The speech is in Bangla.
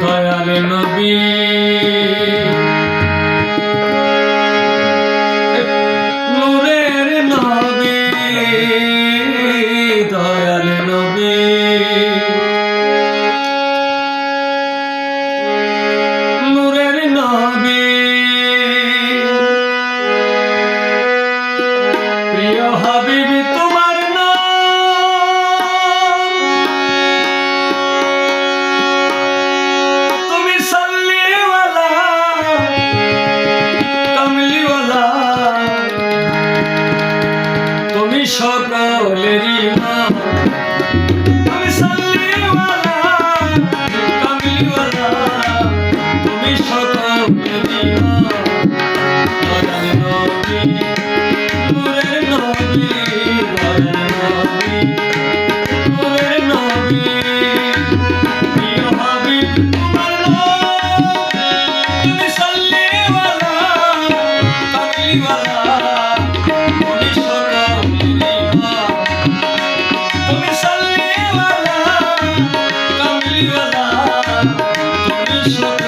দয়াল নবী। Thank you.